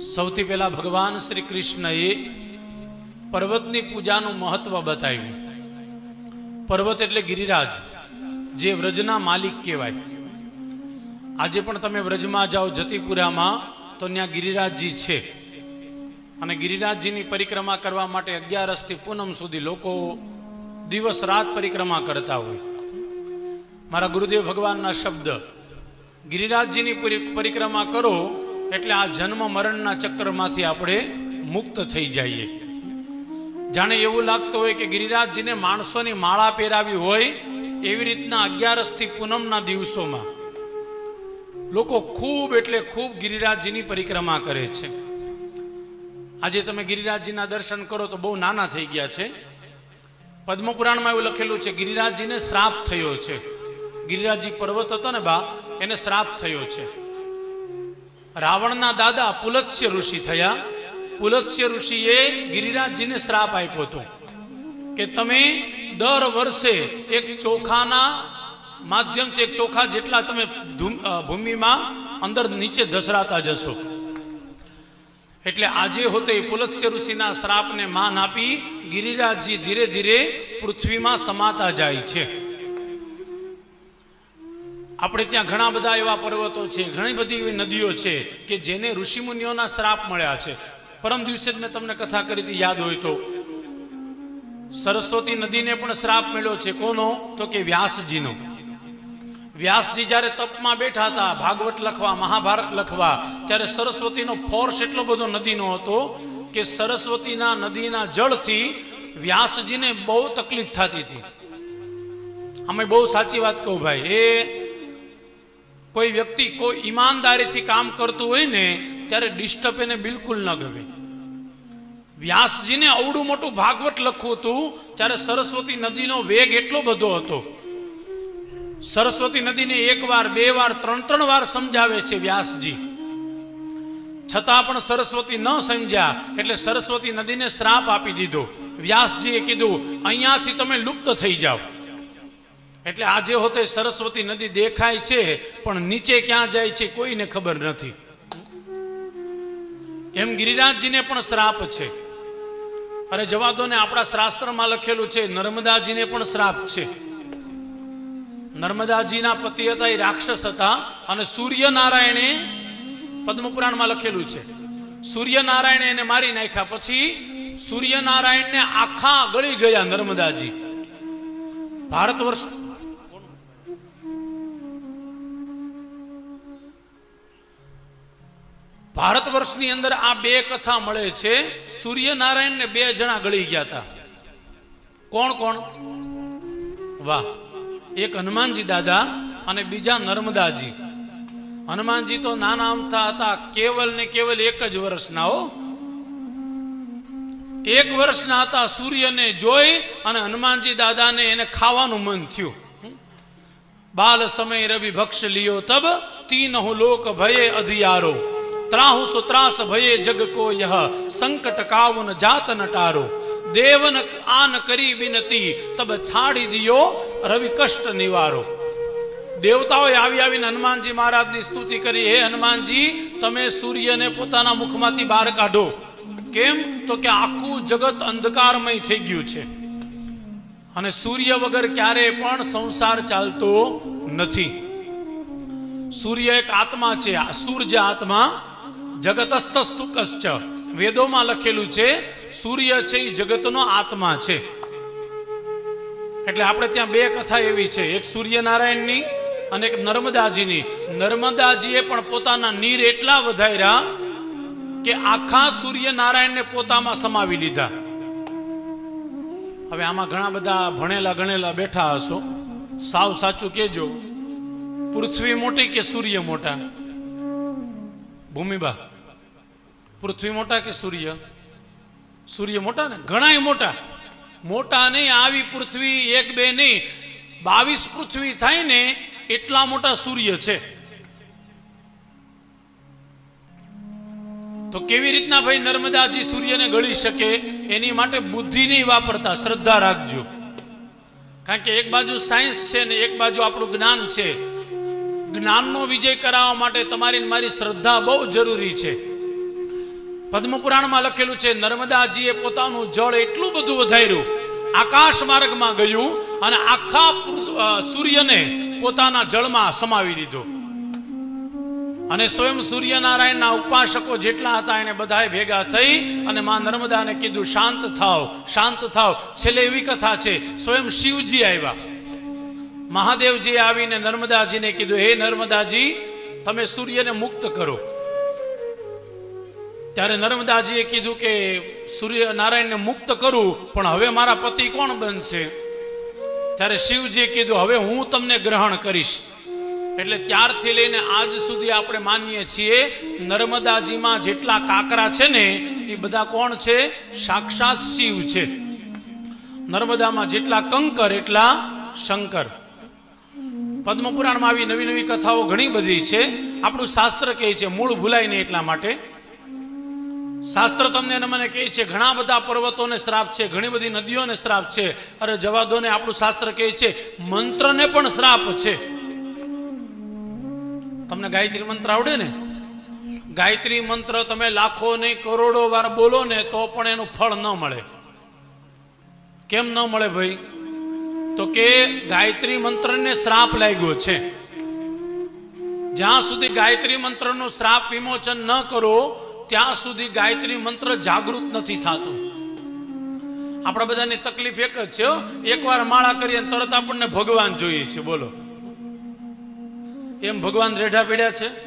સૌથી પહેલા ભગવાન શ્રી કૃષ્ણએ પર્વતની પૂજાનું મહત્વ બતાવ્યું. પર્વત એટલે ગિરિરાજ, જે વ્રજના માલિક કહેવાય. આજે પણ તમે વ્રજમાં જાઓ જતીપુરામાં, તો ત્યાં ગિરિરાજજી છે. અને ગિરિરાજજીની પરિક્રમા કરવા માટે અગિયારસથી પૂનમ સુધી લોકો દિવસ રાત પરિક્રમા કરતા હોય. મારા ગુરુદેવ ભગવાનના શબ્દ, ગિરિરાજજીની પરિક્રમા કરો એટલે આ જન્મ મરણના ચક્રમાંથી આપણે મુક્ત થઈ જઈએ. જાણે એવું લાગતું હોય કે ગિરિરાજજીને માણસોની માળા પહેરાવી હોય એવી રીતના અગિયારસથી પૂનમના દિવસોમાં. લોકો ખૂબ એટલે ખૂબ ગિરિરાજજીની પરિક્રમા કરે છે. આજે તમે ગિરિરાજજીના દર્શન કરો તો બહુ નાના થઈ ગયા છે. પદ્મપુરાણમાં એવું લખેલું છે, ગિરિરાજજીને શ્રાપ થયો છે. ગિરિરાજજી પર્વત હતો ને બા, એને શ્રાપ થયો છે. રાવણના દાદા પુલત્સ્ય ઋષિ થયા. પુલત્સ્ય ઋષિએ ગિરિરાજજીને શ્રાપ આપ્યો હતો કે તમે દર વર્ષે એક ચોખાના માધ્યમથી એક ચોખા જેટલા તમે ભૂમિમાં અંદર નીચે ધસરાતા જશો. એટલે આજે હોતે પુલત્સ્ય ઋષિના શ્રાપને માન આપી ગિરિરાજજી ધીરે ધીરે પૃથ્વીમાં સમાતા જાય છે. આપણે ત્યાં ઘણા બધા એવા પર્વતો છે, ઘણી બધી એવી નદીઓ છે કે જેને ઋષિમુનિઓના શ્રાપ મળ્યા છે. પરમ દિવસે જ મેં તમને કથા કરી હતી, યાદ હોય તો. સરસ્વતી નદીને પણ શ્રાપ મળ્યો છે. કોનો? તો કે વ્યાસજીનો. વ્યાસજી જ્યારે તપમાં બેઠા હતા, ભાગવત લખવા, મહાભારત લખવા, ત્યારે સરસ્વતીનો ફોર્સ એટલો બધો નદીનો હતો કે સરસ્વતીના નદીના જળથી વ્યાસજીને બહુ તકલીફ થતી હતી. અમે બહુ સાચી વાત કહું ભાઈ. એ કોઈ વ્યક્તિ કોઈ ઈમાનદારીથી કામ કરતું હોય ને, ત્યારે ડિસ્ટર્બ એને બિલકુલ ન ગમે. વ્યાસજીને અવડું મોટું ભાગવત લખવું હતું, ત્યારે સરસ્વતી નદીનો વેગ એટલો બધો હતો. સરસ્વતી નદીને એક વાર, બે વાર, ત્રણ ત્રણ વાર સમજાવે છે વ્યાસજી. છતાં પણ સરસ્વતી ન સમજ્યા, એટલે સરસ્વતી નદીને શ્રાપ આપી દીધો. વ્યાસજીએ કીધું, અહીંયાથી તમે લુપ્ત થઈ જાઓ. એટલે આજે હોતે સરસ્વતી નદી દેખાય છે, પણ નીચે ક્યાં જાય છે કોઈને ખબર નથી. એમ ગિરિરાજજીને પણ શ્રાપ છે. અરે જવા દો ને આપણા શાસ્ત્રમાં લખેલું છે, નર્મદાજીને પણ શ્રાપ છે. નર્મદાજીના પતિ હતા એ રાક્ષસ હતા અને સૂર્યનારાયણે પદ્મપુરાણમાં લખેલું છે. સૂર્યનારાયણે એને મારી નાખ્યા પછી સૂર્યનારાયણને આખા ગળી ગયા નર્મદાજી. ભારત વર્ષ ભારત વર્ષની અંદર આ બે કથા મળે છે. સૂર્યનારાયણ ને બે જણા ગળી ગયા હતા કોણ કોણ? વાહ. એક હનુમાનજી દાદા અને બીજા નર્મદાજી. હનુમાનજી તો નાના અમથા હતા, કેવલ ને કેવલ એક જ વર્ષના હો. એક વર્ષના હતા સૂર્યને જોઈ અને હનુમાનજી દાદાને એને ખાવાનું મન થયું. બાલ સમય રવિ ભક્ષ લિયો તબ, તીનહુ લોક ભયે અધિયારો. ત્રાહુ સુત્રાસ ભયે જગ કો યહ, સંકટ કાવન જાત નટારો દેવન આન કરી વિનતી, તબ છાડી દિયો રવિ કષ્ટ નિવારો. દેવતાઓએ આવી આવીને હનુમાનજી મહારાજની સ્તુતિ કરી, હે હનુમાનજી, તમે સૂર્યને પોતાના મુખમાંથી બહાર કાઢો. કેમ? તો કે આખું જગત અંધકારમય થઈ ગયું છે. અને સૂર્ય વગર ક્યારે પણ સંસાર ચાલતો નથી. સૂર્ય એક આત્મા છે સૂર્ય આત્મા જગતસ્તસ્તુકશ્ચ વેદોમાં લખેલું છે, સૂર્ય છે એ જગતનો આત્મા છે. એટલે આપણે ત્યાં બે કથા એવી છે, એક સૂર્યનારાયણની અને એક નર્મદાજીની. નર્મદાજીએ પણ પોતાના નીર એટલા વધાર્યા કે આખા સૂર્યનારાયણને પોતામાં સમાવી લીધા. હવે આમાં ઘણા બધા ભણેલા ગણેલા બેઠા હશો. સાવ સાચું કેજો પૃથ્વી મોટી કે સૂર્ય મોટા? ભૂમિબા. પૃથ્વી મોટા કે સૂર્ય? સૂર્ય મોટા ને? ઘણાય મોટા. મોટા નહીં, આવી પૃથ્વી એક બે નહીં. બાવીસ પૃથ્વી થાય ને, એટલા મોટા સૂર્ય છે. તો કેવી રીતના ભાઈ નર્મદાજી સૂર્યને ગળી શકે? એની માટે બુદ્ધિ નહીં વાપરતા. શ્રદ્ધા રાખજો. કારણ કે એક બાજુ સાયન્સ છે ને, એક બાજુ આપણું જ્ઞાન છે. જ્ઞાનનો વિજય કરાવવા માટે તમારી મારી શ્રદ્ધા બહુ જરૂરી છે. પદ્મપુરાણમાં લખેલું છે, નર્મદાજીએ પોતાનું જળ એટલું બધું વધાર્યું, આકાશ માર્ગમાં ગયું અને આખા સૂર્યને પોતાના જળમાં સમાવી દીધો. અને સ્વયં સૂર્યનારાયણના ઉપાસકો જેટલા હતા, એને બધાએ ભેગા થઈ અને માં નર્મદાને કીધું, શાંત થાવ શાંત થાવ. છેલ્લે એવી કથા છે, સ્વયં શિવજી આવ્યા. મહાદેવજી આવીને નર્મદાજીને કીધું, હે નર્મદાજી, તમે સૂર્યને મુક્ત કરો. ત્યારે નર્મદાજીએ કીધું કે સૂર્ય નારાયણને મુક્ત કરું, પણ હવે મારા પતિ કોણ બનશે? ત્યારે શિવજીએ કીધું, હવે હું તમને ગ્રહણ કરીશ. એટલે ત્યારથી લઈને આજ સુધી આપણે માનીએ છીએ, નર્મદાજીમાં જેટલા કાકરા છે ને, એ બધા કોણ છે? સાક્ષાત શિવ છે. નર્મદામાં જેટલા કંકર, એટલા શંકર. પદ્મપુરાણમાં આવી નવી નવી કથાઓ ઘણી બધી છે. આપણું શાસ્ત્ર કહે છે, મૂળ ભૂલાય નહીં એટલા માટે. શાસ્ત્ર તમને અને મને કહે છે, ઘણા બધા પર્વતોને શ્રાપ છે, ઘણી બધી નદીઓને શ્રાપ છે. અરે જવા દો ને આપણું શાસ્ત્ર કહે છે, મંત્રને પણ શ્રાપ છે. તમને ગાયત્રી મંત્ર આવડે ને? ગાયત્રી મંત્ર તમે લાખો નહીં, કરોડો વાર બોલો ને તો પણ એનું ફળ ન મળે. કેમ ન મળે ભાઈ? તો કે ગાયત્રી મંત્રને શ્રાપ લાગ્યો છે. જ્યાં સુધી ગાયત્રી મંત્રનો શ્રાપ વિમોચન ન કરો ત્યાં સુધી ગાયત્રી મંત્ર જાગૃત નથી થતું. આપણા બધાની તકલીફ એક જ છે. એકવાર માળા કરીએ તરત આપણને ભગવાન જોઈએ છે. બોલો. એમ ભગવાન રેઢા પીડ્યા છે?